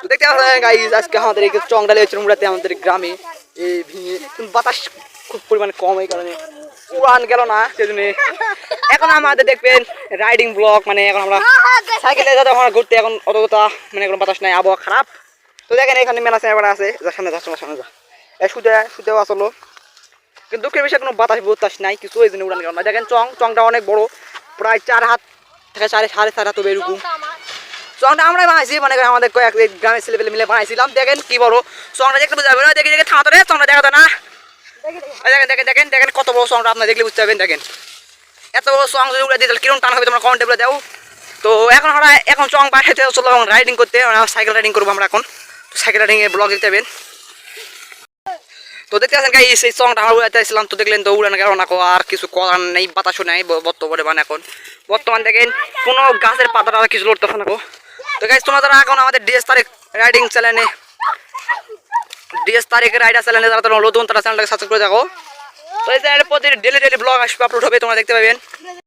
তো দেখতে পাচ্ছেন গাইস আজকে আমাদের এই চংডালে হয়েছিল মুড়াতে আমাদের গ্রামে। এই বাতাস খুব পরিমাণে কম এই কারণে। উড়ান গেল না এখন আমাদের দেখবেন রাইডিং ব্লক মানে এখন আমরা সাইকেলে আমরা ঘুরতে এখন অতটা মানে বাতাস নাই, আবহাওয়া খারাপ। তো দেখেন, এখানে মেলা সেবার আছে। যা, সামনে যা সামনে যা সুদে, সুদেও আসলো কিন্তু দুঃখের বিষয়ে, কোনো বাতাস বাতাস নাই, কিছু এই জন্য উড়ান গেল না। দেখেন চং, চংটা অনেক বড়, প্রায় চার হাত থেকে সাড়ে সাড়ে চার হাত হবে এরকম। চংটা আমরা বানাইছি মানে আমাদের কয়েক এই গ্রামের ছেলেপেলে মিলে বানাইছিলাম। দেখেন কি বড়। চংটা দেখতে বুঝতে পারবেন দেখে দেখে থামাতে চংটা দেখাতে না। এই দেখেন দেখেন দেখেন দেখেন কত বড় চংটা আপনার দেখলে বুঝতে পারবেন। দেখেন। এত বড় চং যদি উড়ে দিয়ে কিরম টান হবে তোমরা কমেন্টে বলে দাও। তো এখন আমরা এখন চং পাঠাতে চলো রাইডিং করতে। সাইকেল রাইডিং করব আমরা এখন। তো সাইকেল রাইডিং এর ব্লগ দেখতে পাবেন। তো দেখতে পাচ্ছেন গাই সেই চংটা আমরা উড়াতে আসলাম তো দেখলেন তো উড়ানো গেল না আর কিছু করার নেই বাতাসও নেই বর্তমানে মানে এখন। বর্তমান দেখেন কোনো গাছের পাতাটা কিছু লড়তেছে না গো। তো গাইজ তোমরা যারা এখন আমাদের ডিএস তারিখ রাইডিং চ্যানেলে ডিএস তারিখের রাইডার চ্যানেলে যারা তোমরা নতুন, তারা চ্যানেলটাকে সাবস্ক্রাইব করে থাকো তো এই চ্যানেলে প্রতি ডেলি ডেলি ব্লগ আসবে আপলোড হবে, তোমরা দেখতে পাবেন।